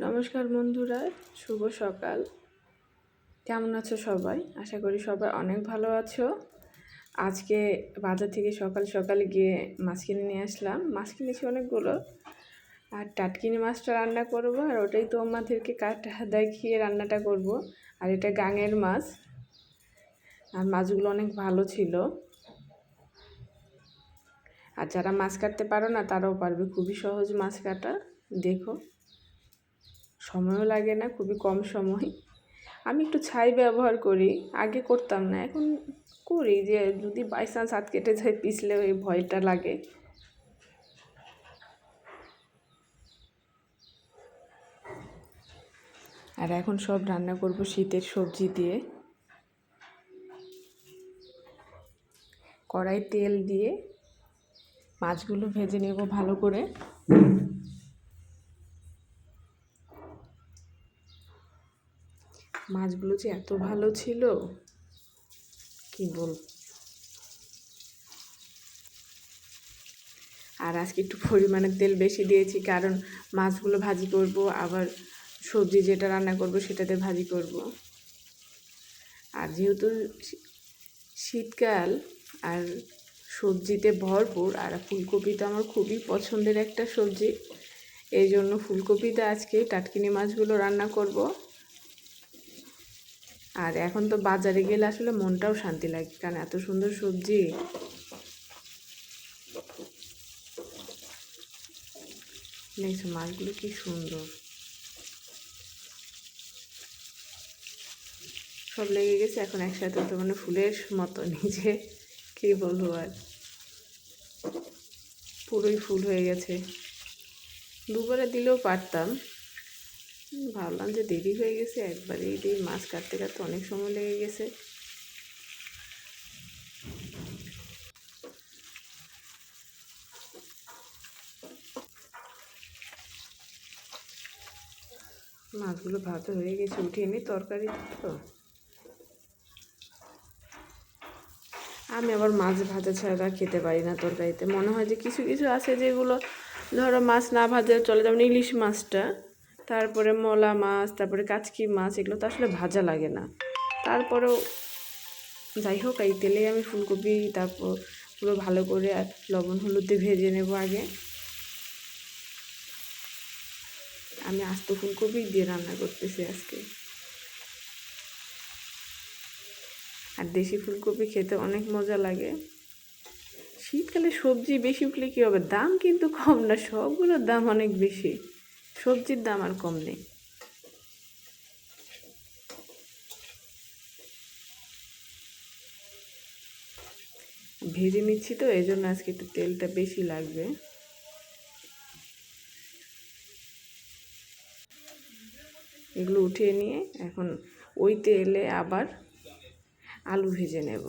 নমস্কার বন্ধুরা, শুভ সকাল। কেমন আছো সবাই? আশা করি সবাই অনেক ভালো আছো। আজকে বাজার থেকে সকাল সকাল গিয়ে মাছ কিনে নিয়ে আসলাম। মাছ কিনেছি অনেকগুলো। আর টাটকিনি মাছটা রান্না করব, আর ওটাই তো আমাদেরকে কাটা, দেখিয়ে রান্নাটা করব। আর এটা গাঙের মাছ। আর মাছগুলো অনেক ভালো ছিল। আর যারা মাছ কাটতে পারো না, তারাও পারবে। খুবই সহজ মাছ কাটা। দেখো। সময়ও লাগে না, খুবই কম সময়। আমি একটু ছাই ব্যবহার করি, আগে করতাম না, এখন করি যে যদি বাই চান্স হাত কেটে যায়, পিছলে ওই ভয়টা লাগে। আর এখন সব রান্না করব শীতের সবজি দিয়ে। কড়াই তেল দিয়ে মাছগুলো ভেজে নেব ভালো করে। মাছগুলো যে এত ভালো ছিল, কি বল আর আজকে একটু পরিমাণের তেল বেশি দিয়েছি, কারণ মাছগুলো ভাজি করব, আবার সবজি যেটা রান্না করব সেটাতে ভাজি করব। আর যেহেতু শীতকাল আর সবজিতে ভরপুর, আর ফুলকপি তো আমার খুবই পছন্দের একটা সবজি, এই জন্য ফুলকপিতে আজকে টাটকিনি মাছগুলো রান্না করব। আর এখন তো বাজারে গেলে আসলে মনটাও শান্তি লাগে, কারণ এত সুন্দর সবজি। দেখছ মাছগুলো কি সুন্দর। সব লেগে গেছে, এখন একসাথে তো মানে ফুলের মতো নিজে, কি বলব আর। পুরোই ফুল হয়ে গেছে। দুবারে দিলেও পারতাম। ভাবলাম যে দেরি হয়ে গেছে একবারে এই মাছ কাটতে কাটতে অনেক সময় লেগে গেছে। মাছগুলো ভাতে হয়ে গেছে, উঠিয়ে নি তরকারি তো। আমি আবার মাছ ভাজা ছাড়া খেতে পারি না তরকারিতে। মনে হয় যে কিছু কিছু আছে যেগুলো, ধরো মাছ না ভাজা চলে, যেমন ইলিশ মাছটা। তারপরে মলা মাছ, তারপরে কাচকি মাছ, এগুলো তো আসলে ভাজা লাগে না। তারপরেও যাই হোক, এই তেলে আমি ফুলকপি, তারপর পুরো ভালো করে লবণ হলুদে ভেজে নেব আগে। আমি আস্ত ফুলকপি দিয়ে রান্না করতেছি আজকে। আর দেশি ফুলকপি খেতে অনেক মজা লাগে। শীতকালে সবজি বেশি উঠলে কী হবে? দাম কিন্তু কম না, সবগুলোর দাম অনেক বেশি। সবজির দাম আর কম নেই। ভেজে নিচ্ছি তো এই জন্য আজকে একটু তেলটা বেশি লাগবে। এগুলো উঠিয়ে নিয়ে এখন ওই তেলে আবার আলু ভেজে নেব।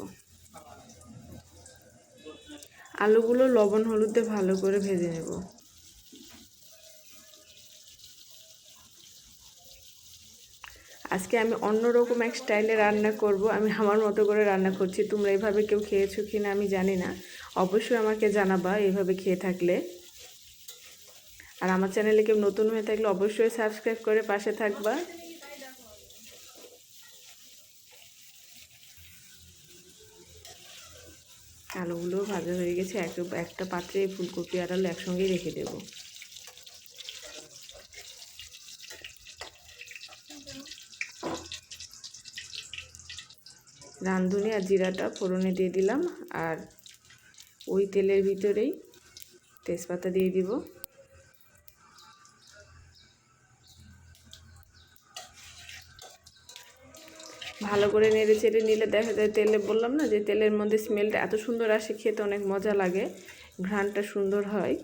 আলুগুলো লবণ, হলুদে ভালো করে ভেজে নেব। আজকে আমি অন্যরকম এক স্টাইলে রান্না করব। আমি আমার মতো করে রান্না করছি। তোমরা এভাবে কেউ খেয়েছো কি না আমি জানি না। অবশ্যই আমাকে জানাবা এভাবে খেয়ে থাকলে। আর আমার চ্যানেলে কেউ নতুন হয়ে থাকলে অবশ্যই সাবস্ক্রাইব করে পাশে থাকবা। আলুগুলো ভাজা হয়ে গেছে। এক একটা পাত্রে ফুলকপি আর আলু একসঙ্গেই রেখে দেব। রাঁধুনি আর জিরাটা ফোড়নে দিয়ে দিলাম আর ওই তেলের ভিতরেই তেজপাতা দিয়ে দিব। ভালো করে নেড়ে চেড়ে নিলে দেখা যায় তেলে বললাম না যে তেলের মধ্যে স্মেলটা এত সুন্দর আসে, খেতে অনেক মজা লাগে, ঘ্রাণটা সুন্দর হয়।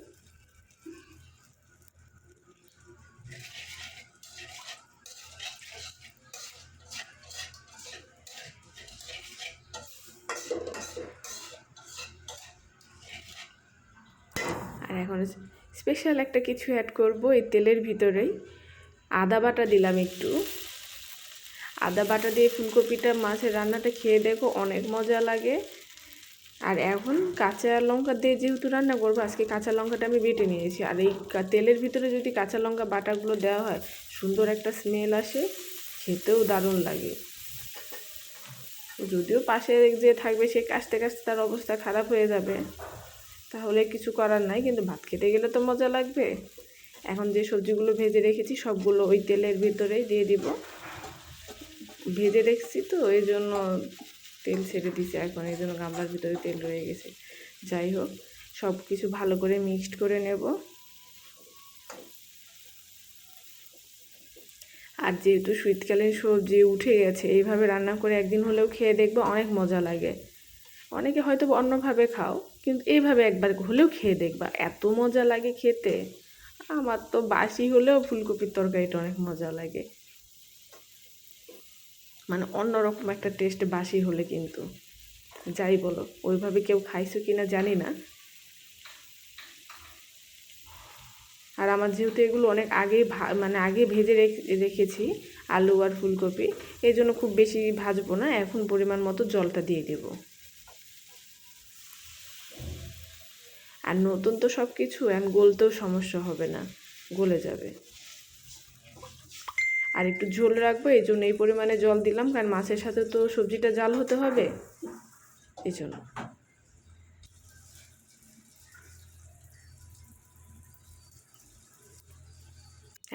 এখন স্পেশাল একটা কিছু অ্যাড করব এই তেলের ভিতরেই। আদা বাটা দিলাম একটু। আদা বাটা দিয়ে ফুলকপিটা মাছের রান্নাটা খেয়ে দেখো অনেক মজা লাগে। আর এখন কাঁচা লঙ্কা দিয়ে যেহেতু রান্না করব, আজকে কাঁচা লঙ্কাটা আমি বেটে নিয়েছি। আর এই তেলের ভিতরে যদি কাঁচা লঙ্কা বাটাগুলো দেওয়া হয়, সুন্দর একটা স্মেল আসে, খেতেও দারুণ লাগে। যদিও পাশে যে থাকবে সে কাশতে কাশতে তার অবস্থা খারাপ হয়ে যাবে। তাহলে কিছু করার নাই, কিন্তু ভাত খেতে গেলে তো মজা লাগবে। এখন যে সবজিগুলো ভেজে রেখেছি, সবগুলো ওই তেলের ভিতরেই দিয়ে দিব। ভেজে রেখেছি তো, এই জন্য তেল ছেড়ে দিছে এখন, এই জন্য গামলার ভিতরে তেল রয়ে গেছে। যাই হোক সব কিছু ভালো করে মিক্সড করে নেব। আর যেহেতু শীতকালীন সবজি উঠে গেছে, এইভাবে রান্না করে একদিন হলেও খেয়ে দেখব, অনেক মজা লাগে। অনেকে হয়তো অন্যভাবে খাও। কিন্তু এইভাবে একবার হলেও খেয়ে দেখবা। এত মজা লাগে খেতে। আমার তো বাসি হলেও ফুলকপির তরকারিটা অনেক মজা লাগে। মানে অন্যরকম একটা টেস্ট বাসি হলে কিন্তু। যাই বলো, ওইভাবে কেউ খাইছো কি না জানি না। আর আমার যেহেতু এগুলো অনেক আগে মানে আগে ভেজে রেখ- রেখেছি, আলু আর ফুলকপি এই জন্য খুব বেশি ভাজবো না, এখন পরিমাণ মতো জলটা দিয়ে দেব। আর নতুন তো সব কিছু এখন গলতেও সমস্যা হবে না, গলে যাবে। আর একটু ঝোল রাখব, এই জন্য এই পরিমাণে জল দিলাম, কারণ মাছের সাথে তো সবজিটা জাল হতে হবে, এই জন্য।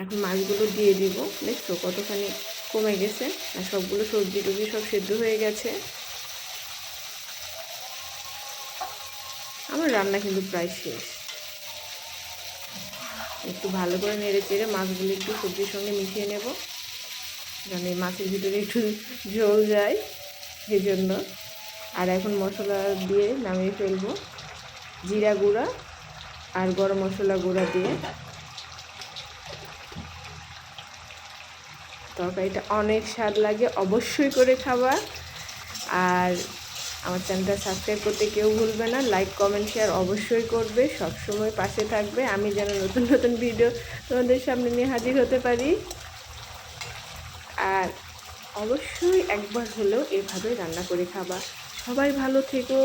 এখন মাছগুলো দিয়ে দিব, দেখছ কতখানি কমে গেছে, আর সবগুলো সবজি টবজি সব সেদ্ধ হয়ে গেছে। আমার রান্না কিন্তু প্রায় শেষ। একটু ভালো করে নেড়ে চেড়ে মাছগুলো একটু সবজির সঙ্গে মিশিয়ে নেব যেন এই মাছের ভিতরে একটু জল যায় সেই জন্য আর এখন মশলা দিয়ে নামিয়ে ফেলব, জিরা গুঁড়া আর গরম মশলা গুঁড়া দিয়ে। তরকারিটা অনেক স্বাদ লাগে, অবশ্যই করে খাবা। আর আমার চ্যানেলটা সাবস্ক্রাইব করতে কেউ ভুলবে না লাইক কমেন্ট শেয়ার অবশ্যই করবে, সবসময় পাশে থাকবে। আমি যেন নতুন নতুন ভিডিও তোমাদের সামনে নিয়ে হাজির হতে পারি। আর অবশ্যই একবার হলেও এভাবে রান্না করে খাবা। সবাই ভালো থেকো।